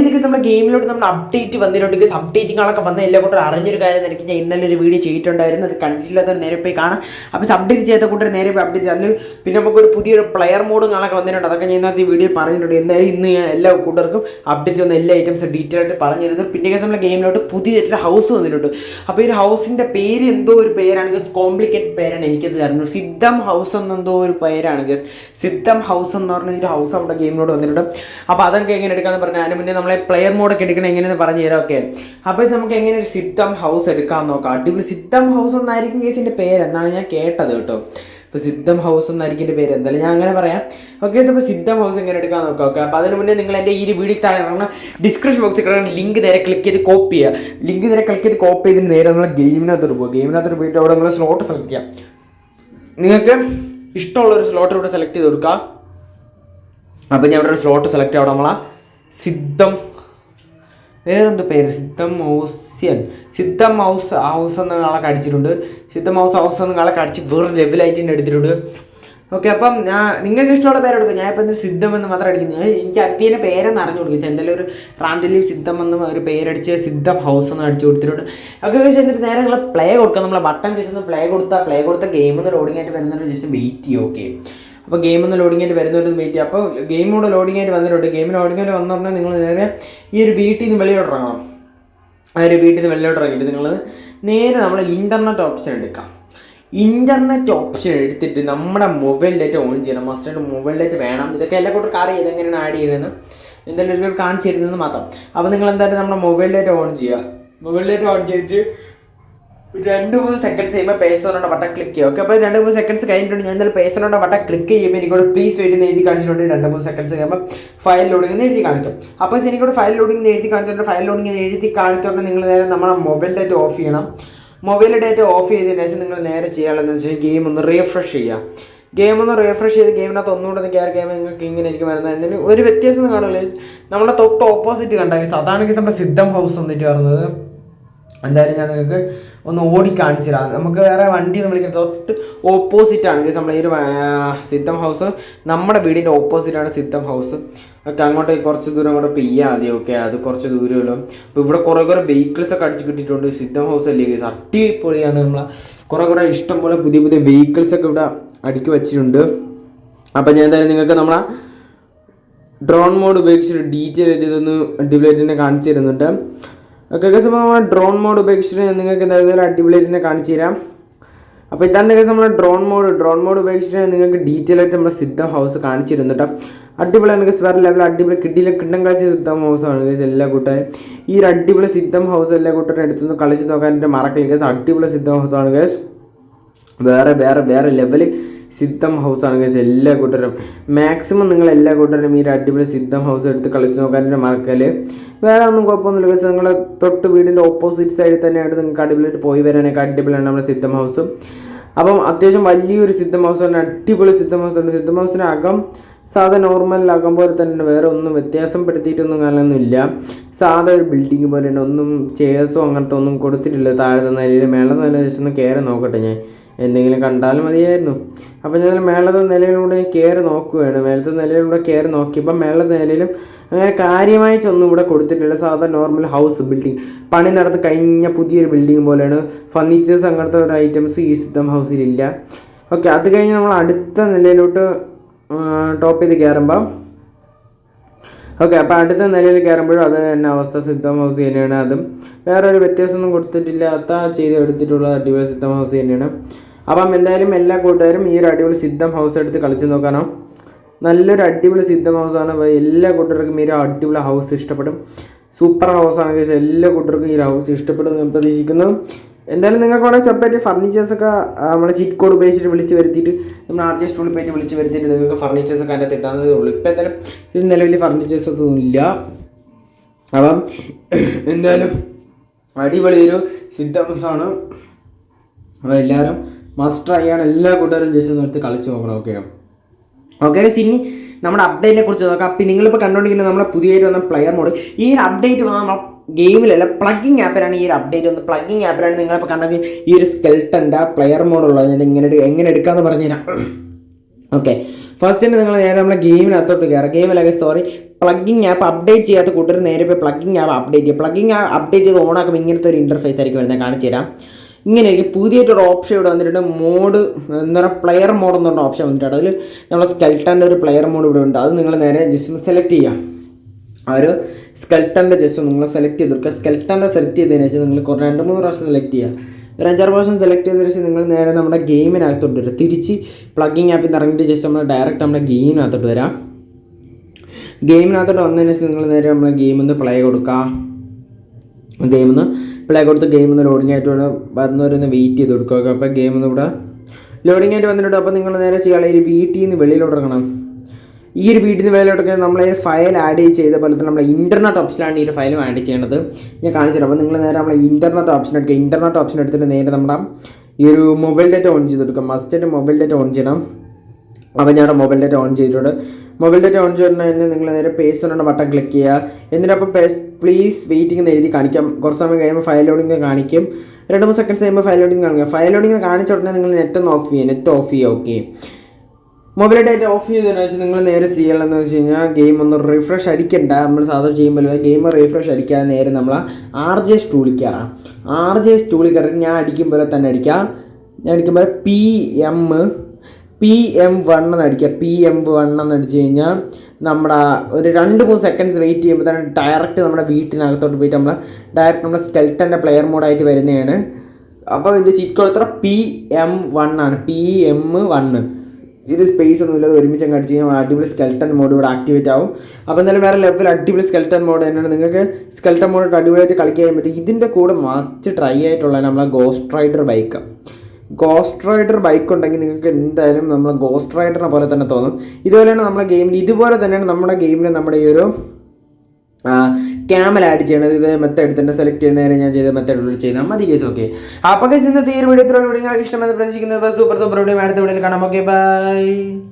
എനിക്ക് നമ്മുടെ ഗെയിമിലോട്ട് നമ്മൾ അപ്ഡേറ്റ് വന്നിട്ടുണ്ട്. അപ്ഡേറ്റിങ്ങളൊക്കെ വന്ന എല്ലാം കൂട്ടർ അറിഞ്ഞൊരു കാര്യം എനിക്ക് ഞാൻ ഇന്നലെ ഒരു വീഡിയോ ചെയ്തിട്ടുണ്ടായിരുന്നു. അത് കണ്ടിട്ടില്ലാത്തവർ നേരെ പോയി കാണാം. അപ്പോൾ അപ്ഡേറ്റ് ചെയ്ത കൂട്ടർ നേരെ പോയി അപ്ഡേറ്റ് അതിൽ പിന്നെ നമുക്കൊരു പുതിയൊരു പ്ലെയർ മോഡും കാണാൻ വന്നിട്ടുണ്ട്. അതൊക്കെ ഞാൻ ഇന്നത്തെ വീഡിയോ പറഞ്ഞിട്ടുണ്ട്. എന്തായാലും ഇന്ന് ഞാൻ എല്ലാ കൂട്ടർക്കും അപ്ഡേറ്റ് വന്ന എല്ലാ ഐറ്റംസും ഡീറ്റെയിൽ ആയിട്ട് പറഞ്ഞിരുന്നു. പിന്നെ നമ്മുടെ ഗെയിമിലോട്ട് പുതിയൊരു ഹൗസ് വന്നിട്ടുണ്ട്. അപ്പോൾ ഈ ഒരു ഹൗസിന്റെ പേര് എന്തോ ഒരു പേരാണ് ഗസ് കോംപ്ലിക്കേറ്റഡ് പേരാണ് എനിക്കത് തരുന്നത് സിദ്ധം ഹൗസ് എന്നെന്തോ ഒരു പേരാണ് ഗസ് സിദ്ധം ഹൗസ് എന്ന് പറഞ്ഞ ഒരു ഹൗസ് നമ്മുടെ ഗെയിമിലോട്ട് വന്നിട്ടുണ്ട്. അപ്പോൾ അതൊക്കെ എങ്ങനെ എടുക്കാമെന്ന് പറഞ്ഞാൽ അതിന് മുന്നേ നമ്മളെ പ്ലെയർ മോഡൊക്കെ എടുക്കണം എങ്ങനെയെന്ന് പറഞ്ഞു തരാം ഓക്കെ അപ്പോൾ നമുക്ക് എങ്ങനെ ഒരു സിദ്ധം ഹൗസ് എടുക്കാൻ നോക്കാം. അടിപൊളി സിദ്ധം ഹൗസ് എന്നായിരിക്കും കേസിന്റെ പേര് എന്നാണ് ഞാൻ കേട്ടത് കേട്ടോ. ഇപ്പോൾ സിദ്ധം ഹൗസ് എന്നായിരിക്കും എന്റെ പേര് എന്തായാലും ഞാൻ അങ്ങനെ പറയാം. ഓക്കെ അപ്പോൾ സിദ്ധം ഹൗസ് എങ്ങനെ എടുക്കാൻ നോക്കാം ഓക്കെ അപ്പോൾ അതിന് മുന്നേ നിങ്ങൾ എന്റെ ഈ വീഡിയോ താഴെ ഇറങ്ങണം ഡിസ്ക്രിപ്ഷൻ ബോക്സിൽ കിടക്കുന്ന ലിങ്ക് നേരെ ക്ലിക്ക് ചെയ്ത് കോപ്പി ചെയ്യുക. ലിങ്ക് നേരെ ക്ലിക്ക് ചെയ്ത് കോപ്പി ചെയ്തിട്ട് നേരെ നമ്മൾ ഗെയിമിനകത്തോട്ട് പോകുക ഗെയിമിനകത്തോട്ട് പോയിട്ട് അവിടെ നിങ്ങൾ സ്ലോട്ട് സെലക്ട് ചെയ്യാം. നിങ്ങൾക്ക് ഇഷ്ടമുള്ള ഒരു സ്ലോട്ട് ഇവിടെ സെലക്ട് ചെയ്ത് കൊടുക്കുക അപ്പോൾ ഞാൻ ഇവിടെ ഒരു സ്ലോട്ട് സെലക്ട് ചെയ്യാം. അവിടെ നമ്മളാ സിദ്ധം. വേറെന്ത് പേര്? സിദ്ധം ഹൗസ്യൻ സിദ്ധം ഹൗസ് ഹൗസ് എന്ന ആളെ കടിച്ചിട്ടുണ്ട്. സിദ്ധം ഹൗസ് ഹൗസ് എന്ന ആളെ അടിച്ച് വേറെ ലെവലായിട്ട് തന്നെ എടുത്തിട്ടുണ്ട്. ഓക്കെ അപ്പം ഞാൻ നിങ്ങൾക്ക് ഇഷ്ടമുള്ള പേരെടുക്കുക ഞാൻ ഇപ്പം സിദ്ധം എന്ന് മാത്രം അടിക്കുന്നത് എനിക്ക് അദ്ധ്യയന പേരെന്ന് അറിഞ്ഞു കൊടുക്കുക എന്തെങ്കിലും ഒരു റാൻഡലിയും സിദ്ധം എന്ന് ഒരു പേരടിച്ച് സിദ്ധം ഹൗസ് എന്ന് അടിച്ചു കൊടുത്തിട്ടുണ്ട്. ഒക്കെ എന്നിട്ട് നേരെ നിങ്ങൾ പ്ലേ കൊടുക്കുക നമ്മൾ ബട്ടൺ ജസ്റ്റ് ഒന്ന് പ്ലേ കൊടുത്താൽ പ്ലേ കൊടുത്ത ഗെയിം ഒന്ന് ലോഡിങ് ആയിട്ട് വരുന്നുണ്ട് ജസ്റ്റ് വെയിറ്റ് ചെയ്യും ഓക്കെ അപ്പോൾ ഗെയിം ഒന്ന് ലോഡിംഗ് ആയിട്ട് വരുന്നവർ വെയിറ്റ് ചെയ്യുക. അപ്പോൾ ഗെയിം കൂടെ ലോഡിംഗ് ആയിട്ട് വന്നിട്ടുണ്ട്. ഗെയിം ലോഡിംഗ് ആയിട്ട് വന്നു പറഞ്ഞാൽ നിങ്ങൾ നേരെ ഈ ഒരു വീട്ടിൽ നിന്ന് വെളിയിലോട്ട് ഇറങ്ങണം. ആ ഒരു വീട്ടിൽ നിന്ന് വെളിയിലോട്ട് ഇറങ്ങിയിട്ട് നിങ്ങൾ നേരെ നമ്മൾ ഇന്റർനെറ്റ് ഓപ്ഷൻ എടുക്കാം. ഇന്റർനെറ്റ് ഓപ്ഷൻ എടുത്തിട്ട് നമ്മുടെ മൊബൈൽ ഡേറ്റ് ഓൺ ചെയ്യണം. മസ്റ്റായിട്ട് മൊബൈൽ ഡേറ്റ് വേണം. ഇതൊക്കെ എല്ലാ കൂട്ടർക്കും അറിയാം. ഇതെങ്ങനെയാണ് ആഡ് ചെയ്യുന്നത് എന്തെങ്കിലും കാണിച്ചു തരുന്നത് മാത്രം. അപ്പോൾ നിങ്ങൾ എന്തായാലും നമ്മുടെ മൊബൈൽ ഡേറ്റ് ഓൺ ചെയ്യുക. മൊബൈൽ ഡേറ്റ് ഓൺ ചെയ്തിട്ട് രണ്ട് മൂന്ന് സെക്കൻഡ്സ് കഴിയുമ്പോൾ പേഴ്സണോട് ബട്ടൺ ക്ലിക്ക് ചെയ്യുക ഓക്കെ അപ്പോൾ രണ്ട് മൂന്ന് സെക്കൻഡ്സ് കഴിഞ്ഞിട്ടുണ്ട്. ഞാൻ എന്തായാലും പേഴ്സണോട് ബട്ടൺ ക്ലിക്ക് ചെയ്യുമ്പോൾ എനിക്കോട് പ്ലീസ് വെയിറ്റ് എന്ന് എഴുതി കാണിച്ചിട്ടുണ്ട്. രണ്ട് മൂന്ന് സെക്കൻഡ്സ് കഴിയുമ്പോൾ ഫയൽ ലോഡിംഗ് എന്ന് എഴുതി കാണിക്കും. അപ്പോൾ എനിക്കോട് ഫയൽ ലോഡിംഗ് എന്ന് എഴുതി കാണിച്ചിട്ടുണ്ട്. ഫയൽ ലോഡിംഗ് എന്ന് എഴുതി കാണിച്ചുകൊണ്ട് നിങ്ങൾ നേരെ നമ്മുടെ മൊബൈൽ ഡേറ്റ ഓഫ് ചെയ്യണം. മൊബൈൽ ഡേറ്റ ഓഫ് ചെയ്തതിന് ശേഷം നിങ്ങൾ നേരെ ചെയ്യാനുള്ളതെന്ന് വെച്ചാൽ ഗെയിം ഒന്ന് റീഫ്രഷ് ചെയ്യുക ഗെയിം ഒന്ന് റീഫ്രഷ് ചെയ്ത് ഗെയിമിനകത്ത് ഒന്നുകൂടെ ഒന്ന് കയറി ഗെയിം നിങ്ങൾക്ക് ഇങ്ങനെ എനിക്ക് വരുന്നത്. എന്തെങ്കിലും ഒരു വ്യത്യാസം കാണില്ല നമ്മുടെ തൊട്ട് ഓപ്പോസിറ്റ് കണ്ടാൽ അതാണ് നമ്മുടെ സിദ്ധം ഹൗസ് വന്നിട്ട് വരുന്നത് എന്തായാലും ഞാൻ നിങ്ങൾക്ക് ഒന്ന് ഓടിക്കാണിച്ചു തരാം. നമുക്ക് വേറെ വണ്ടി ഒന്നും വിളിക്കുന്നത് തൊട്ട് ഓപ്പോസിറ്റ് ആണ്. നമ്മുടെ ഈ ഒരു സിദ്ധം ഹൗസ് നമ്മുടെ വീടിന്റെ ഓപ്പോസിറ്റ് ആണ് സിദ്ധം ഹൗസ് ഒക്കെ അങ്ങോട്ട് കുറച്ച് ദൂരം അങ്ങോട്ട് പെയ്യാൽ മതി. ഓക്കെ അത് കുറച്ച് ദൂരമല്ലോ അപ്പോൾ ഇവിടെ കുറേ കുറേ വെഹിക്കിൾസ് ഒക്കെ അടിച്ച് കിട്ടിയിട്ടുണ്ട്. സിദ്ധം ഹൗസ് അല്ലേ ഗൈസ് അടിപൊളിയാണ് നമ്മൾ കുറേ കുറേ ഇഷ്ടം പോലെ പുതിയ പുതിയ വെഹിക്കിൾസ് ഒക്കെ ഇവിടെ അടുക്കി വെച്ചിട്ടുണ്ട്. അപ്പോൾ ഞാൻ എന്തായാലും നിങ്ങൾക്ക് നമ്മളെ ഡ്രോൺ മോഡ് ഉപയോഗിച്ചിട്ട് ഡീറ്റെയിൽ ഇതൊന്ന് അടിപൊളിയായിട്ട് തന്നെ കാണിച്ചു തരുന്നുണ്ട്. ഓക്കെ ഗസ് അപ്പോൾ നമ്മൾ ഡ്രോൺ മോഡ് ഉപയോഗിച്ചിട്ട് ഞാൻ നിങ്ങൾക്ക് എന്തായാലും അടിപൊളിയായിട്ട് തന്നെ കാണിച്ചു തരാം. അപ്പോൾ ഇതാണ് ഗസ് നമ്മൾ ഡ്രോൺ മോഡ് ഡ്രോൺ മോഡ് ഉപയോഗിച്ചിട്ട് ഞാൻ നിങ്ങൾക്ക് ഡീറ്റെയിൽ ആയിട്ട് നമ്മുടെ സിദ്ധം ഹൗസ് കാണിച്ചു അടിപൊളി അടിപൊളിയാണ് ഗസ് വേറെ ലെവൽ അടിപൊളി കിട്ടിയില്ല കിട്ടാൻ കളിച്ച സിദ്ധം ഹൗസാണ് ഗസ് എല്ലാ കൂട്ടുകാരും ഈ ഒരു അടിപൊളി സിദ്ധം ഹൗസ് എല്ലാ കൂട്ടുകാരും എടുത്തുനിന്ന് കളിച്ച് നോക്കാൻ എന്റെ മറക്കില്ല ഗസ് അടിപൊളി സിദ്ധം ഹൗസാണ് ഗസ് വേറെ വേറെ വേറെ ലെവൽ സിദ്ധം ഹൗസ് ആണ് ഗൈസ് എല്ലാ കൂട്ടരും. മാക്സിമം നിങ്ങൾ എല്ലാ കൂട്ടരും ഈ അടിപൊളി സിദ്ധം ഹൗസ് എടുത്ത് കളിച്ച് നോക്കാനായിട്ട് മറക്കൽ വേറെ ഒന്നും കുഴപ്പമൊന്നുമില്ല വെച്ചാൽ നിങ്ങൾ തൊട്ട് വീടിന്റെ ഓപ്പോസിറ്റ് സൈഡിൽ തന്നെയായിട്ട് നിങ്ങൾക്ക് അടിപൊളിയായിട്ട് പോയി വരാനൊക്കെ അടിപൊളിയാണ് നമ്മുടെ സിദ്ധം ഹൗസ് അപ്പം അത്യാവശ്യം വലിയൊരു സിദ്ധം ഹൗസ് ഉണ്ട് അടിപൊളി സിദ്ധം ഹൗസ് ഉണ്ട് സിദ്ധം ഹൗസിന് അകം സാധാ നോർമൽ അകം പോലെ തന്നെ വേറെ ഒന്നും വ്യത്യാസം പെടുത്തിയിട്ടൊന്നും കാണാനൊന്നുമില്ല സാധാ ഒരു ബിൽഡിംഗ് പോലെ ഉണ്ട് ഒന്നും ചെയർസോ അങ്ങനത്തെ ഒന്നും കൊടുത്തിട്ടില്ല. താഴത്തെ നിലയിൽ മേളത്തെ നില ജസ്റ്റ് ഒന്ന് കയറി നോക്കട്ടെ ഞാൻ. എന്തെങ്കിലും കണ്ടാലും മതിയായിരുന്നു. അപ്പോൾ ഞാൻ മേളത്തെ നിലയിലൂടെ കയറി നോക്കുകയാണ്. മേളത്തെ നിലയിലൂടെ കയറി നോക്കിയപ്പോൾ മേളത്തെ നിലയിലും അങ്ങനെ കാര്യമായി ഒന്നും ഇവിടെ കൊടുത്തിട്ടില്ല. സാധാ നോർമൽ ഹൗസ് ബിൽഡിംഗ് പണി നടന്ന് കഴിഞ്ഞ പുതിയൊരു ബിൽഡിംഗ് പോലെയാണ്. ഫർണിച്ചേഴ്സ് അങ്ങനത്തെ ഒരു ഐറ്റംസ് ഈ സിദ്ധം ഹൗസിലില്ല ഓക്കെ അത് കഴിഞ്ഞ് നമ്മൾ അടുത്ത നിലയിലോട്ട് ടോപ്പ് ചെയ്ത് കയറുമ്പോൾ ഓക്കെ അപ്പോൾ അടുത്ത നിലയിൽ കയറുമ്പോഴും അത് തന്നെ അവസ്ഥ സിദ്ധം ഹൗസ് തന്നെയാണ് അതും. വേറെ ഒരു വ്യത്യാസമൊന്നും കൊടുത്തിട്ടില്ലാത്ത ചെയ്ത് എടുത്തിട്ടുള്ള അടിപൊളി സിദ്ധം ഹൗസ് തന്നെയാണ് അപ്പം എന്തായാലും എല്ലാ കൂട്ടുകാരും ഈ ഒരു അടിപൊളി സിദ്ധം ഹൗസ് എടുത്ത് കളിച്ച് നോക്കാനോ. നല്ലൊരു അടിപൊളി സിദ്ധം ഹൗസാണ് എല്ലാ കൂട്ടർക്കും ഈ ഒരു അടിപൊളി ഹൗസ് ഇഷ്ടപ്പെടും. സൂപ്പർ ഹൗസാണ് എല്ലാ കൂട്ടർക്കും ഈ ഹൗസ് ഇഷ്ടപ്പെടും എന്ന് പ്രതീക്ഷിക്കുന്നു. എന്തായാലും നിങ്ങൾക്ക് വേണമെങ്കിൽ സെപ്പറേറ്റ് ഫർണിച്ചേഴ്സൊക്കെ നമ്മുടെ ചീറ്റ് കോഡ് ഉപയോഗിച്ചിട്ട് വിളിച്ച് വരുത്തിയിട്ട് നമ്മൾ ആർ ജെ സ്റ്റോളിൽ പോയിട്ട് വിളിച്ച് വരുത്തിയിട്ട് നിങ്ങൾക്ക് ഫർണിച്ചേഴ്സൊക്കെ അതിന്റെ ഇട്ടാന്നതേ ഉള്ളൂ. ഇപ്പം എന്തായാലും ഇത് നിലവിൽ ഫർണിച്ചേഴ്സ് ഒന്നും ഇല്ല. അപ്പം എന്തായാലും അടിപൊളി ഒരു സിദ്ധംസാണ് അപ്പോൾ എല്ലാവരും മസ്റ്റ് ആണ്. എല്ലാ കൂട്ടുകാരും ജസ്റ്റ് ഒന്ന് എടുത്ത് കളിച്ച് നോക്കണം ഓക്കെ ഓക്കെ സിനി നമ്മുടെ അപ്ഡേറ്റിനെ കുറിച്ച് നോക്കാം. അപ്പം നിങ്ങളിപ്പോൾ കണ്ടുകൊണ്ടിരിക്കുന്നത് നമ്മുടെ പുതിയതായിട്ട് വന്ന പ്ലെയർ മോഡ് ഈ ഒരു അപ്ഡേറ്റ് വന്നാൽ ഗെയിമിലല്ല പ്ലഗിങ് ആപ്പിലാണ് ഈ ഒരു അപ്ഡേറ്റ് വന്നത്. പ്ലഗിങ് ആപ്പിലാണ് നിങ്ങളിപ്പോൾ കണ്ടത് ഈ ഒരു സ്കെൽട്ടന്റെ പ്ലെയർ മോഡുള്ളത് ഇങ്ങനെ എങ്ങനെ എടുക്കാമെന്ന് പറഞ്ഞുതരാം. ഓക്കെ ഫസ്റ്റ് തന്നെ നിങ്ങൾ നേരെ നമ്മളെ ഗെയിമിനകത്തോട്ട് കയറുക ഗെയിമിലൊക്കെ സോറി പ്ലഗിങ് ആപ്പ് അപ്ഡേറ്റ് ചെയ്യാത്ത കൂട്ടർ നേരെ പോയി പ്ലഗിങ് ആപ്പ് അപ്ഡേറ്റ് ചെയ്യുക പ്ലഗിങ് ആപ്പ് അപ്ഡേറ്റ് ചെയ്ത് ഓണാക്കുമ്പോൾ ഇങ്ങനത്തെ ഒരു ഇന്റർഫേസ് ആയിരിക്കും വരുന്നത്. കാണിച്ചു തരാം. ഇങ്ങനെയായിരിക്കും പുതിയൊരു ഓപ്ഷൻ ഇവിടെ വന്നിട്ടുണ്ട്. മോഡ് എന്താ പറയുക പ്ലെയർ മോഡ് എന്ന് പറഞ്ഞ ഓപ്ഷൻ വന്നിട്ടുണ്ട്. അതിൽ നമ്മുടെ സ്കെൽട്ടന്റെ ഒരു പ്ലെയർ മോഡ് ഇവിടെ ഉണ്ട്. അത് നിങ്ങൾ നേരെ ജസ്റ്റ് സെലക്ട് ചെയ്യുക ആ ഒരു സ്കെൽട്ടന്റെ ജസ്റ്റ് നിങ്ങൾ സെലക്ട് ചെയ്ത് കൊടുക്കുക സ്കെൽട്ടന്റെ സെലക്ട് ചെയ്തതിന് ശേഷം നിങ്ങൾ കുറേ രണ്ട് മൂന്ന് പ്രാവശ്യം സെലക്ട് ചെയ്യുക. ഒരു അഞ്ചാറ് പ്രാവശ്യം സെലക്ട് ചെയ്തതിന് ശേഷം നിങ്ങൾ നേരെ നമ്മുടെ ഗെയിമിനകത്തോട്ട് വരിക. തിരിച്ച് പ്ലഗിങ് ആപ്പിൽ നിന്ന് ഇറങ്ങിയിട്ട് ജസ്റ്റ് നമ്മൾ ഡയറക്റ്റ് നമ്മുടെ ഗെയിമിനകത്തോട്ട് വരാം. ഗെയിമിനകത്തോട്ട് വന്നതിന് ശേഷം നിങ്ങൾ നേരെ നമ്മളെ ഗെയിമിൽ നിന്ന് പ്ലേ കൊടുക്കുക. ഗെയിമിൽ നിന്ന് പ്ലേ കൊടുത്ത് ഗെയിമിൽ നിന്ന് ലോഡിംഗ് ആയിട്ട് വരുന്നവരൊന്ന് വെയിറ്റ് ചെയ്ത് കൊടുക്കുക. അപ്പോൾ ഗെയിമിൽ നിന്ന് ഇവിടെ ലോഡിങ് ആയിട്ട് വന്നിട്ടുണ്ട്. അപ്പോൾ നിങ്ങൾ നേരെ ചെയ്യാനുള്ള ഈ വീട്ടിൽ നിന്ന് വെളിയിലോട്ട് ഇറങ്ങണം. ഈ ഒരു വീടിന് മേലോട്ടൊക്കെ നമ്മൾ ഈ ഫയൽ ആഡ് ചെയ്ത പോലെ തന്നെ നമ്മുടെ ഇന്റർനെറ്റ് ഓപ്ഷനാണ് ഈ ഒരു ഫയലും ആഡ് ചെയ്യേണ്ടത് ഞാൻ കാണിച്ചിട്ട് അപ്പോൾ നിങ്ങൾ നേരെ നമ്മളെ ഇന്റർനെറ്റ് ഓപ്ഷൻ എടുക്കുക ഇന്റർനെറ്റ് ഓപ്ഷൻ എടുത്തിട്ട് നേരെ നമ്മുടെ ഈ ഒരു മൊബൈൽ ഡേറ്റ ഓൺ ചെയ്ത് കൊടുക്കുക മസ്റ്റായിട്ട് മൊബൈൽ ഡേറ്റ ഓൺ ചെയ്യണം. അപ്പോൾ ഞാൻ മൊബൈൽ ഡേറ്റ ഓൺ ചെയ്തിട്ടുണ്ട്. മൊബൈൽ ഡേറ്റ ഓൺ ചെയ്യുന്ന തന്നെ നിങ്ങൾ നേരെ പേസ്റ്റ് എന്നുള്ള ബട്ടൺ ക്ലിക്ക് ചെയ്യുക. എന്നിട്ടപ്പോൾ പേസ് പ്ലീസ് വെയിറ്റിംഗ് എഴുതി കാണിക്കാം. കുറച്ച് സമയം കഴിയുമ്പോൾ ഫയൽ ലോഡിംഗ് കാണിക്കും. രണ്ട് മൂന്ന് സെക്കൻഡ്സ് കഴിയുമ്പോൾ ഫയൽ ലോഡിംഗ് കാണിക്കുക ഫയൽ ലോഡിംഗ് കാണിച്ച ഉടനെ നിങ്ങൾ നെറ്റ് ഒന്ന് ഓഫ് ചെയ്യുക. നെറ്റ് ഓഫ് ചെയ്യുക ഓക്കെ മൊബൈൽ ഡേറ്റ ഓഫ് ചെയ്തതിനു വെച്ചാൽ നിങ്ങൾ നേരെ ചെയ്യണമെന്ന് വെച്ച് കഴിഞ്ഞാൽ ഗെയിം ഒന്ന് റിഫ്രഷ് അടിക്കണ്ട. നമ്മൾ സാധാരണ ചെയ്യുമ്പോൾ ഗെയിം റിഫ്രഷ് അടിക്കാതെ നേരെ നമ്മൾ ആർ ജെ സ്റ്റൂളിൽ കയറാം ആർ ജെ സ്റ്റൂളിൽ കയറി ഞാൻ അടിക്കുമ്പോൾ തന്നെ അടിക്കാം. ഞാൻ അടിക്കുമ്പോൾ P M P M one എന്ന് അടിക്കുക. പി എം വൺ എന്ന് അടിച്ചു കഴിഞ്ഞാൽ നമ്മുടെ ഒരു രണ്ട് മൂന്ന് സെക്കൻഡ്സ് വെയിറ്റ് ചെയ്യുമ്പോൾ തന്നെ ഡയറക്റ്റ് നമ്മുടെ വീട്ടിനകത്തോട്ട് പോയിട്ട് നമ്മൾ ഡയറക്റ്റ് നമ്മുടെ സ്കെൽട്ടന്റെ പ്ലെയർ മോഡായിട്ട് വരുന്നതാണ്. അപ്പോൾ ഇത് ചിക്കോളത്ര പി എം വൺ ആണ്. പി എം വണ്ണ് ഇത് സ്പേസ് ഒന്നും ഇല്ലാതെ ഒരുമിച്ച് അങ്ങ് അടിച്ച് കഴിഞ്ഞാൽ അടിപൊളി സ്കെൽട്ടൺ മോഡ് ഇവിടെ ആക്ടിവേറ്റ് ആവും. അപ്പോൾ എന്തായാലും വേറെ ലെവൽ അടിപൊളി സ്കെൽട്ടൺ മോഡ് തന്നെയാണ്. നിങ്ങൾക്ക് സ്കെൽട്ടൺ മോഡ് അടിപൊളിയായിട്ട് കളിക്കാൻ പറ്റും. ഇതിന്റെ കൂടെ മസ്റ്റ് ട്രൈ ആയിട്ടുള്ള നമ്മളെ Ghost Rider bike Ghost Rider bike ഉണ്ടെങ്കിൽ നിങ്ങൾക്ക് എന്തായാലും നമ്മൾ ഗോസ്റ്റ് റൈഡറിനെ പോലെ തന്നെ തോന്നും. ഇതുപോലെയാണ് നമ്മുടെ ഗെയിമിൽ ഇതുപോലെ തന്നെയാണ് നമ്മുടെ ഗെയിമിൽ നമ്മുടെ ഈ ഒരു ക്യാമൽ ആഡ് ചെയ്യണത് ഇത് മെത്തേഡ് തന്നെ സെലക്ട് ചെയ്യുന്ന നേരം ഞാൻ ചെയ്ത മെത്തേഡ് ചെയ്താൽ മതി കേസ് ഓക്കെ അപ്പോൾ കേസ് ഇന്നത്തെ ഈ വീഡിയോ ഇത്രയും വീഡിയോ നിങ്ങൾക്ക് ഇഷ്ടമെന്ന് പ്രതീക്ഷിക്കുന്നത് സൂപ്പർ സൂപ്പർ വീഡിയോ അടുത്ത വീഡിയോയിൽ കാണാം. Okay bye